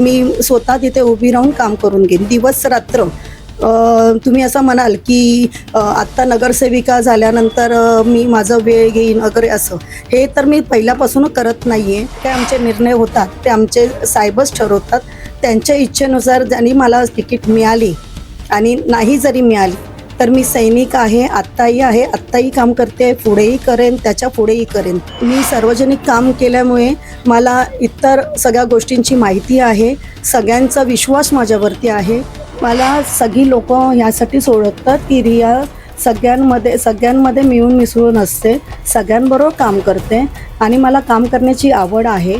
मी स्वतः तिथे उभी राहून काम करून घेईन. दिवस रात्र तुम्ही असं म्हणाल की आत्ता नगरसेविका झाल्यानंतर मी माझं वेळ घेईन वगैरे असं. हे तर मी पहिल्यापासून करत नाही आहे ते आमचे निर्णय होतात. ते आमचे साहेबच ठरवतात. त्यांच्या इच्छेनुसार ज्यांनी मला तिकीट मिळाली आणि नाही जरी मिळाली तर मी सैनिक आहे आत्ताही आहे आत्ताही काम करते पुढेही करेन त्याच्या पुढेही करेन. मी सार्वजनिक काम केल्यामुळे मला इतर सगळ्या गोष्टींची माहिती आहे सगळ्यांचा विश्वास माझ्यावरती आहे. मला सगळी लोक ह्यासाठीच ओळखतात की रिया सगळ्यांमध्ये सगळ्यांमध्ये मिळून मिसळून असते सगळ्यांबरोबर काम करते आणि मला काम करण्याची आवड आहे.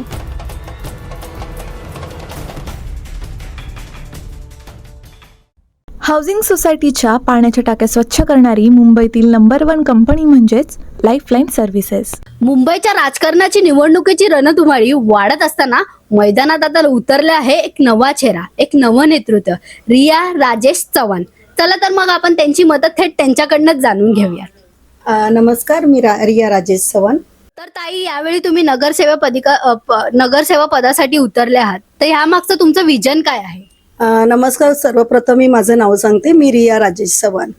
हाऊसिंग सोसायटीच्या पाण्याच्या टाक्या स्वच्छ करणारी मुंबईतील नंबर वन कंपनी म्हणजेच लाईफलाईन सर्व्हिसेस मुंबईच्या राजकारणाची निवडणुकीची रणधुमाळी वाढत असताना मैदानात आता उतरले आहे एक नवा चेहरा एक नवं नेतृत्व रिया राजेश चव्हाण. चला तर मग आपण त्यांची मदत थेट त्यांच्याकडनंच जाणून घेऊया. अ, नमस्कार मी रा रिया राजेश चव्हाण. तर ताई यावेळी तुम्ही नगरसेवा पदिका अ, प- नगरसेवा पदासाठी उतरले आहात. तर ह्या मागचं तुमचं विजन काय आहे? नमस्कार सर्वप्रथम मी माझं नाव सांगते मी रिया राजेश चव्हाण.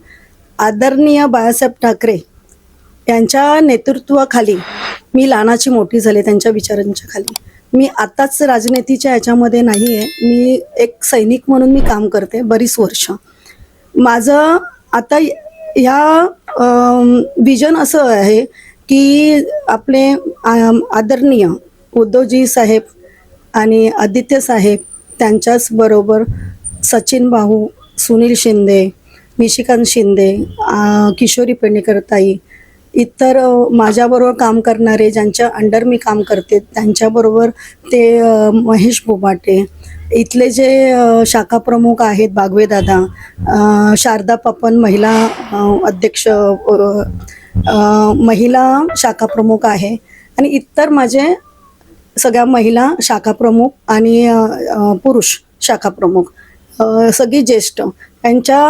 आदरणीय बाळासाहेब ठाकरे यांच्या नेतृत्वाखाली मी लहानाची मोठी झाले त्यांच्या विचारांच्या खाली. मी आत्ताच राजनीतीच्या याच्यामध्ये नाही आहे मी एक सैनिक म्हणून मी काम करते बरीच वर्ष. माझं आता ह्या विजन असं आहे की आपले आदरणीय उद्धवजी साहेब आणि आदित्य साहेब त्यांच्याच बरोबर सचिन भाऊ सुनील शिंदे निशिकांत शिंदे किशोरी पेडणेकरताई इतर माझ्याबरोबर काम करणारे ज्यांच्या अंडर मी काम करते त्यांच्याबरोबर ते महेश बोबाटे इथले जे शाखा प्रमुख आहेत बागवेदादा दादा शारदा पपन महिला अध्यक्ष महिला शाखा प्रमुख आहे आणि इतर माझे सगळ्या महिला शाखा प्रमुख आणि पुरुष शाखा प्रमुख सगळी ज्येष्ठ यांच्या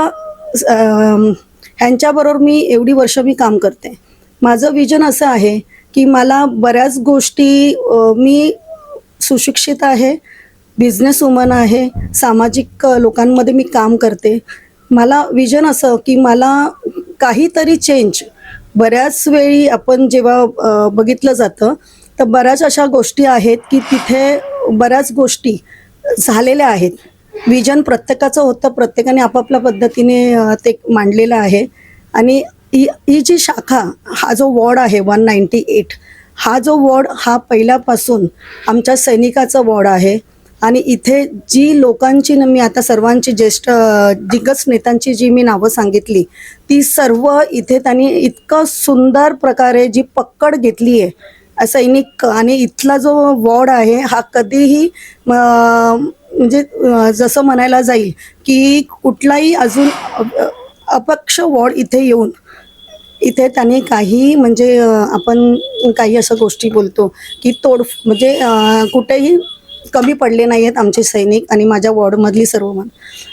ह्यांच्याबरोबर मी एवढी वर्ष मी काम करते. माझं विजन असं आहे की मला बऱ्याच गोष्टी मी सुशिक्षित आहे बिझनेस वुमन आहे सामाजिक लोकांमध्ये मी काम करते. मला विजन असं की मला काहीतरी चेंज बऱ्याच वेळी आपण जेव्हा बघितलं जातं तर बऱ्याच अशा गोष्टी आहेत की तिथे बऱ्याच गोष्टी झालेल्या आहेत. विजन प्रत्येकाचं होतं प्रत्येकाने आपापल्या पद्धतीने ते मांडलेलं आहे. आणि ही ही जी शाखा हा जो वॉर्ड आहे वन नाईन्टी एट हा जो वॉर्ड हा पहिल्यापासून आमच्या सैनिकाचा वॉर्ड आहे. आणि इथे जी लोकांची न- मी आता सर्वांची ज्येष्ठ दिग्गज नेत्यांची जी मी नावं सांगितली ती सर्व इथे त्यांनी इतकं सुंदर प्रकारे जी पक्कड घेतली आहे सैनिक आणि इथला जो वॉर्ड आहे हा कधीही म्हणजे जसं म्हणायला जाईल की कुठलाही अजून अपक्ष वॉर्ड इथे येऊन इथे त्याने काही म्हणजे आपण काही असं गोष्टी बोलतो की तोड म्हणजे कुठेही कमी पडले नाही आहेत आमचे सैनिक आणि माझ्या वॉर्डमधली सर्व मन.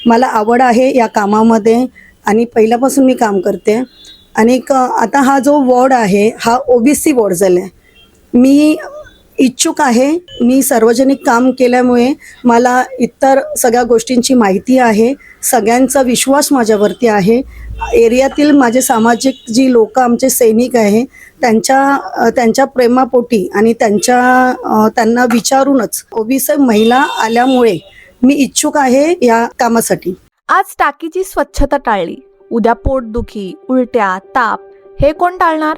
मला आवड आहे या कामामध्ये आणि पहिल्यापासून मी काम करते. आणि आता हा जो वॉर्ड आहे हा ओबीसी वॉर्ड झाला आहे मी इच्छुक आहे मी सार्वजनिक काम केल्यामुळे मला इतर सगळ्या गोष्टींची माहिती आहे सगळ्यांचा विश्वास माझ्यावरती आहे. एरियातील माझे सामाजिक जी लोक आमचे सैनिक आहे त्यांच्या त्यांच्या प्रेमापोटी आणि त्यांच्या त्यांना विचारूनच ओबीसी महिला आल्यामुळे मी इच्छुक आहे या कामासाठी. आज टाकीची स्वच्छता टाळली. उद्या पोटदुखी उलट्या ताप हे कोण टाळणार?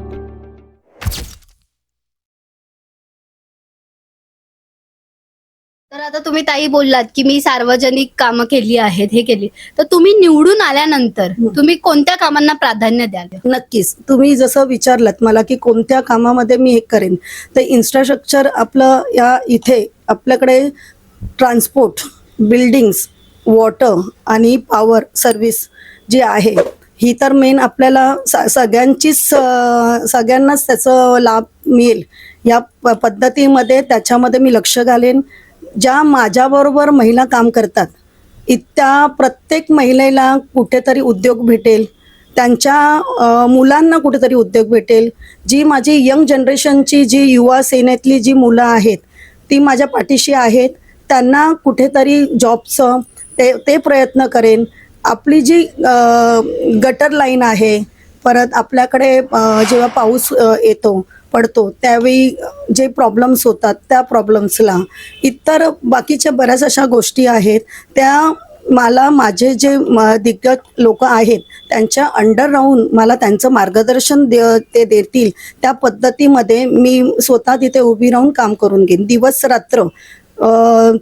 आता तुम्ही ताई बोललात की मी सार्वजनिक कामं केली आहेत हे केली. तर तुम्ही निवडून आल्यानंतर तुम्ही कोणत्या कामांना प्राधान्य द्याल? नक्कीच. तुम्ही जसं विचारलं मला की कोणत्या कामामध्ये मी हे करेन तर इन्फ्रास्ट्रक्चर आपलं या इथे आपल्याकडे ट्रान्सपोर्ट बिल्डिंग्स वॉटर आणि पॉवर सर्विस जी आहे ही तर मेन आपल्याला सगळ्यांचीच सगळ्यांनाच त्याचं लाभ मिळेल. या पद्धतीमध्ये त्याच्यामध्ये मी लक्ष घालेन. ज्या माझ्याबरोबर महिला काम करतात इत्या प्रत्येक महिलेला कुठेतरी उद्योग भेटेल त्यांच्या मुलांना कुठेतरी उद्योग भेटेल जी माझी यंग जनरेशनची जी युवा सेनेतली जी मुलं आहेत ती माझ्या पाठीशी आहेत त्यांना कुठेतरी जॉबचं ते ते प्रयत्न करेन. आपली जी गटर लाईन आहे परत आपल्याकडे जेव्हा पाऊस येतो पडतो त्यावेळी जे प्रॉब्लेम्स होतात त्या प्रॉब्लेम्सला इतर बाकीच्या बऱ्याच अशा गोष्टी आहेत त्या मला माझे जे म- दिग्गज लोक आहेत त्यांच्या अंडर राहून मला त्यांचं मार्गदर्शन दे ते देतील त्या पद्धतीमध्ये मी स्वतः तिथे उभी राहून काम करून घेईन. दिवस रात्र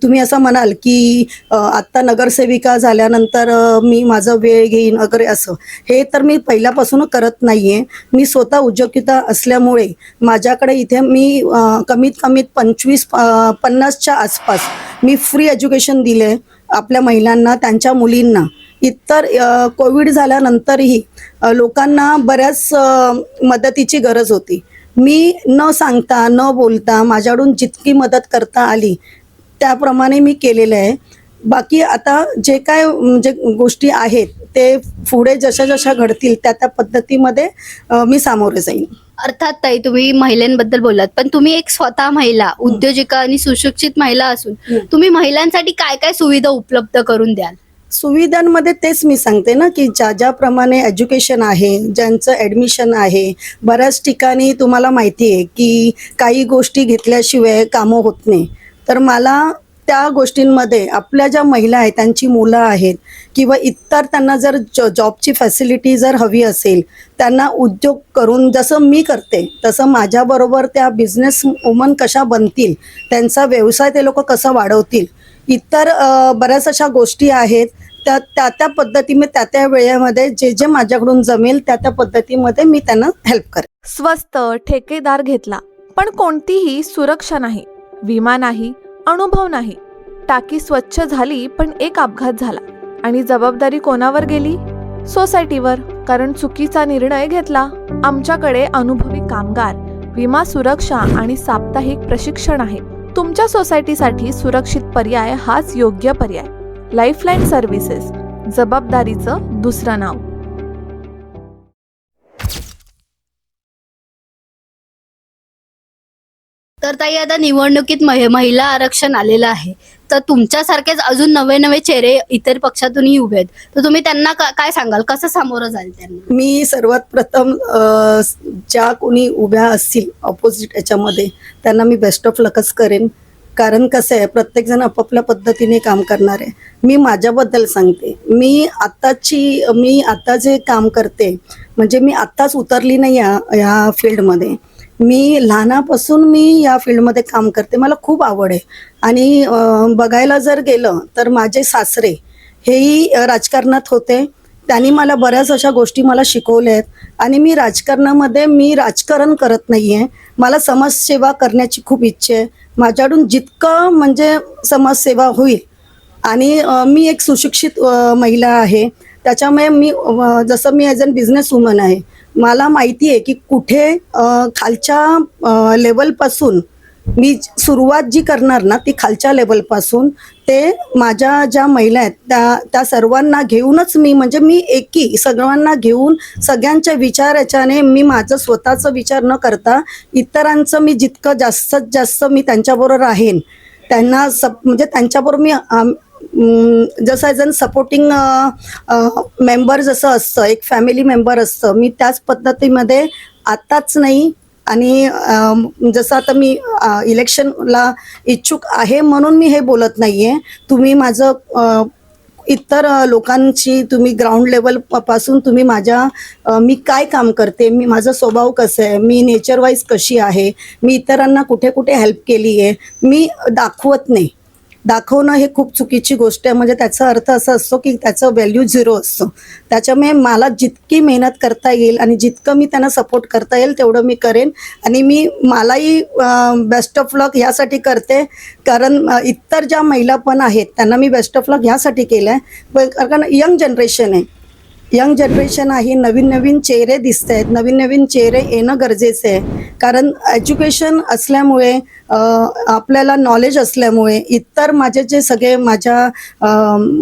तुम्ही असं म्हणाल की आत्ता नगरसेविका झाल्यानंतर मी माझं वेळ घेईन वगैरे असं. हे तर मी पहिल्यापासून करत नाहीये. मी स्वतः उद्योगिता असल्यामुळे माझ्याकडे इथे मी कमीत कमीत पंचवीस पन्नासच्या आसपास मी फ्री एज्युकेशन दिले आपल्या महिलांना त्यांच्या मुलींना. इतर कोविड झाल्यानंतरही लोकांना बऱ्याच मदतीची गरज होती. मी न सांगता न बोलता माझ्याकडून जितकी मदत करता आली त्याप्रमाणे मी केलेलं आहे. बाकी आता जे काय म्हणजे गोष्टी आहेत ते पुढे जशा जशा घडतील त्या त्या पद्धतीमध्ये मी सामोरे जाईन. अर्थात ताई तुम्ही महिलांबद्दल बोललात पण तुम्ही एक स्वतः महिला उद्योजिका आणि सुशिक्षित महिला असून. तुम्ही महिलांसाठी काय काय सुविधा उपलब्ध करून द्याल? सुविधांमध्ये तेच मी सांगते ना की ज्या ज्याप्रमाणे एज्युकेशन आहे ज्यांचं ॲडमिशन आहे बऱ्याच ठिकाणी तुम्हाला माहिती आहे की काही गोष्टी घेतल्याशिवाय कामं होत नाही. तर मला त्या गोष्टींमध्ये आपल्या ज्या महिला आहेत त्यांची मुलं आहेत किंवा इतर त्यांना जर जॉबची फॅसिलिटी जर हवी असेल त्यांना उद्योग करून जसं मी करते तसं माझ्याबरोबर त्या बिझनेस वुमन कशा बनतील त्यांचा व्यवसाय ते लोक कसा वाढवतील इतर बऱ्याच अशा गोष्टी आहेत त्या त्या त्या पद्धतीने त्या त्या वेळेमध्ये जे जे माझ्याकडून जमेल त्या त्या पद्धतीमध्ये मी त्यांना हेल्प करेन. स्वस्त ठेकेदार घेतला पण कोणतीही सुरक्षा नाही. विमा नाही अनुभव नाही. टाकी स्वच्छ झाली पण एक अपघात झाला. आणि जबाबदारी कोणावर गेली? सोसायटीवर. कारण चुकीचा निर्णय घेतला. आमच्याकडे अनुभवी कामगार विमा सुरक्षा आणि साप्ताहिक प्रशिक्षण आहे. तुमच्या सोसायटीसाठी सुरक्षित पर्याय हाच योग्य पर्याय. लाईफलाईन सर्व्हिसेस जबाबदारीचं दुसरं नाव. तर ताई आता निवडणुकीत महि- महिला आरक्षण आलेलं आहे. तर तुमच्यासारखेच अजून नवे नवे चेहरे इतर पक्षातूनही उभे आहेत. तर तुम्ही त्यांना का- काय सांगाल? कसं सामोरं जाईल त्यांना? मी सर्वात प्रथम अ, ज्या कोणी उभ्या असतील ऑपोजिट याच्यामध्ये त्यांना मी बेस्ट ऑफ लकच करेन. कारण कसं आहे प्रत्येकजण आपापल्या पद्धतीने काम करणार. आहे मी माझ्याबद्दल सांगते. मी आत्ताची मी आत्ता जे काम करते म्हणजे मी आत्ताच उतरली नाही या ह्या फील्डमध्ये मी लहानापासून मी या फील्डमध्ये काम करते. मला खूप आवड आहे. आणि बघायला जर गेलं तर माझे सासरे हेही राजकारणात होते. त्यांनी मला बऱ्याच अशा गोष्टी मला शिकवल्या आहेत. आणि मी राजकारणामध्ये मी राजकारण करत नाही आहे मला समाजसेवा करण्याची खूप इच्छा आहे. माझ्याकडून जितकं म्हणजे समाजसेवा होईल. आणि मी एक सुशिक्षित महिला आहे. त्याच्यामुळे मी जसं मी ॲज अन बिझनेस वुमन आहे. मला माहिती आहे की कुठे खालच्या लेवलपासून मी सुरुवात जी करणार ना ती खालच्या लेवलपासून ते माझ्या ज्या महिला आहेत त्या त्या सर्वांना घेऊनच मी म्हणजे मी एकी सगळ्यांना घेऊन सगळ्यांच्या विचार याच्याने मी माझं स्वतःचा विचार न करता इतरांचं मी जितकं जास्तीत जास्त मी त्यांच्याबरोबर राहीन त्यांना सप म्हणजे त्यांच्याबरोबर मी आम- जसं ॲज अन सपोर्टिंग मेंबर जसं असतं एक फॅमिली मेंबर असतं. मी त्याच पद्धतीमध्ये आत्ताच नाही आणि जसं आता मी इलेक्शनला इच्छुक आहे म्हणून मी हे बोलत नाही आहे तुम्ही माझं इतर लोकांची तुम्ही ग्राउंड लेवलपासून तुम्ही माझ्या मी काय काम करते मी माझा स्वभाव कसं आहे मी नेचरवाईज कशी आहे मी इतरांना कुठे कुठे हेल्प केली आहे मी दाखवत नाही. दाखवणं हे खूप चुकीची गोष्ट आहे. म्हणजे त्याचा अर्थ असा असतो की त्याचं व्हॅल्यू झिरो असतो. त्याच्यामुळे मला जितकी मेहनत करता येईल आणि जितकं मी त्यांना सपोर्ट करता येईल तेवढं मी करेन. आणि मी मलाही बेस्ट ऑफ लक ह्यासाठी करते. कारण इतर ज्या महिला पण आहेत त्यांना मी बेस्ट ऑफ लक ह्यासाठी केलं आहे कारण यंग जनरेशन आहे. यंग जनरेशन आहे नवीन नवीन चेहरे दिसत आहेत नवीन नवीन चेहरे येणं गरजेचं आहे. कारण एज्युकेशन असल्यामुळे आपल्याला नॉलेज असल्यामुळे इतर माझे जे सगळे माझ्या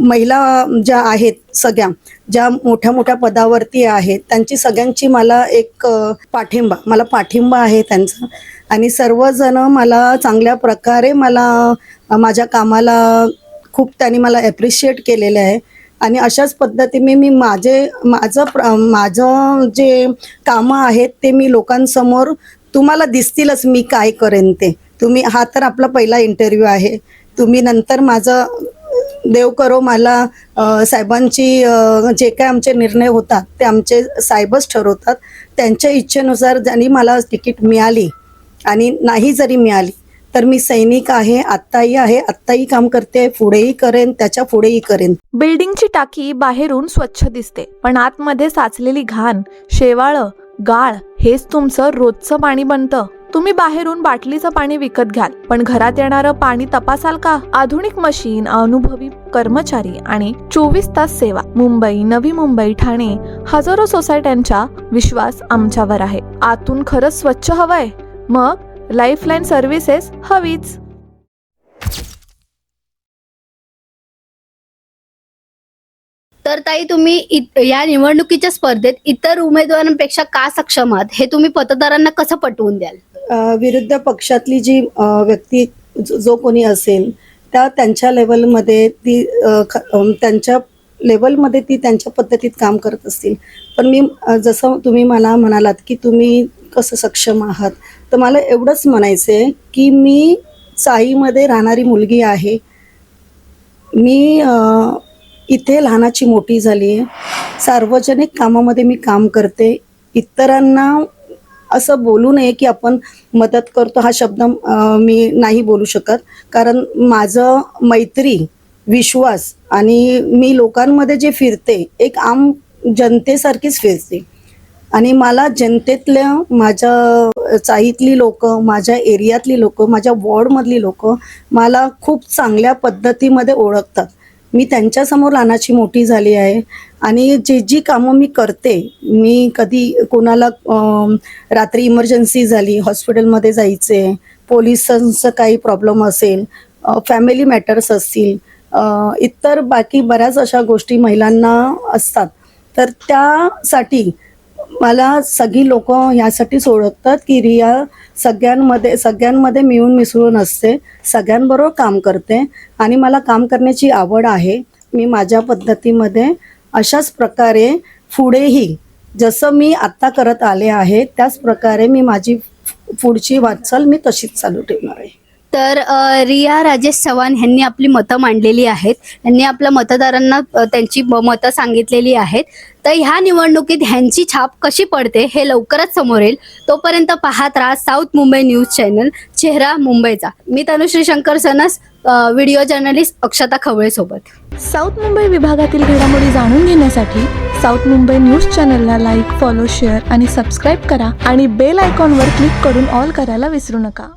महिला ज्या आहेत सगळ्या ज्या मोठ्या मोठ्या पदावरती आहेत त्यांची सगळ्यांची मला एक पाठिंबा मला पाठिंबा आहे त्यांचा. आणि सर्वजण मला चांगल्या प्रकारे मला माझ्या कामाला खूप त्यांनी मला ॲप्रिशिएट केलेलं आहे. आणि अशाच पद्धतीने मी माझे माझं प्र- माझं जे कामं आहेत ते मी लोकांसमोर तुम्हाला दिसतीलच मी काय करेन ते. तुम्ही हा तर आपला पहिला इंटरव्ह्यू आहे. तुम्ही नंतर माझं देव करो मला साहेबांची जे काय आमचे निर्णय होतात ते आमचे साहेबच ठरवतात. त्यांच्या इच्छेनुसार ज्यांनी मला तिकीट मिळाली आणि नाही जरी मिळाली तर मी सैनिक आहे आत्ताही आहे आत्ताही काम करते पुढेही करेन त्याच्या पुढेही करेन. बिल्डिंगची टाकी बाहेरून स्वच्छ दिसते पण आतमध्ये साचलेली घाण शेवाळ गाळ हेच तुमचं रोजचं पाणी बनतं. तुम्ही बाहेरून बाटलीचं पाणी विकत घ्याल पण घरात येणारं पाणी तपासाल का? आधुनिक मशीन अनुभवी कर्मचारी आणि चोवीस तास सेवा. मुंबई नवी मुंबई ठाणे हजारो सोसायट्यांचा विश्वास आमच्यावर आहे. आतून खरंच स्वच्छ हवंय. मग? लाईफलाईन सर्व्हिसेस हवीच तर ताई तुम्ही या निवडणुकीच्या स्पर्धेत इतर उमेदवारांपेक्षा का सक्षम आहात? हे तुम्ही मतदारांना कसं पटवून द्याल? विरुद्ध पक्षातली जी व्यक्ती जो कोणी असेल त्या त्यांच्या लेवलमध्ये ती त्यांच्या लेवलमध्ये ती त्यांच्या पद्धतीत काम करत असतील. पण मी जसं तुम्ही मला म्हणालात की तुम्ही कसं सक्षम आहात? तर मला एवढंच म्हणायचं आहे की मी चाईमध्ये राहणारी मुलगी आहे. मी इथे लहानाची मोठी झाली आहे. सार्वजनिक कामामध्ये मी काम करते. इतरांना असं बोलू नये की आपण मदत करतो हा शब्द मी नाही बोलू शकत. कारण माझं मैत्री विश्वास आणि मी लोकांमध्ये जे फिरते एक आम जनतेसारखीच फिरते. आणि मला जनतेतल्या माझ्या चाईतली लोक माझ्या एरियातली लोक माझ्या वॉर्डमधली लोक मला खूप चांगल्या पद्धतीमध्ये ओळखतात. मी त्यांच्यासमोर लहानाची मोठी झाली आहे आणि जी जी कामं मी करते मी कधी कोणाला रात्री इमर्जन्सी झाली हॉस्पिटलमध्ये जायचे पोलिसांचं काही प्रॉब्लेम असेल फॅमिली मॅटर्स असतील इतर बाकी बऱ्याच अशा गोष्टी महिलांना असतात. तर त्यासाठी मला सगळी लोक यासाठीच ओळखतात की रिया सगळ्यांमध्ये सगळ्यांमध्ये मिळून मिसळून असते सगळ्यांबरोबर काम करते आणि मला काम करण्याची आवड आहे. मी माझ्या पद्धतीमध्ये अशाच प्रकारे पुढेही जसं मी आत्ता करत आले आहे त्याच प्रकारे मी माझी पुढची वाटचाल मी तशीच चालू ठेवणार आहे. तर रिया राजेश चव्हाण यांनी आपली मतं मांडलेली आहेत. यांनी आपल्या मतदारांना त्यांची मतं सांगितलेली आहेत. तर ह्या निवडणुकीत ह्यांची छाप कशी पडते हे लवकरच समोर येईल. तोपर्यंत पाहत राहा साऊथ मुंबई न्यूज चॅनल चेहरा मुंबईचा. मी तनुश्री शंकर सनस व्हिडिओ जर्नलिस्ट अक्षता खवळे सोबत. साऊथ मुंबई विभागातील घडामोडी जाणून घेण्यासाठी साऊथ मुंबई न्यूज चॅनलला लाईक फॉलो शेअर आणि सबस्क्राईब करा आणि बेल आयकॉनवर क्लिक करून ऑल करायला विसरू नका.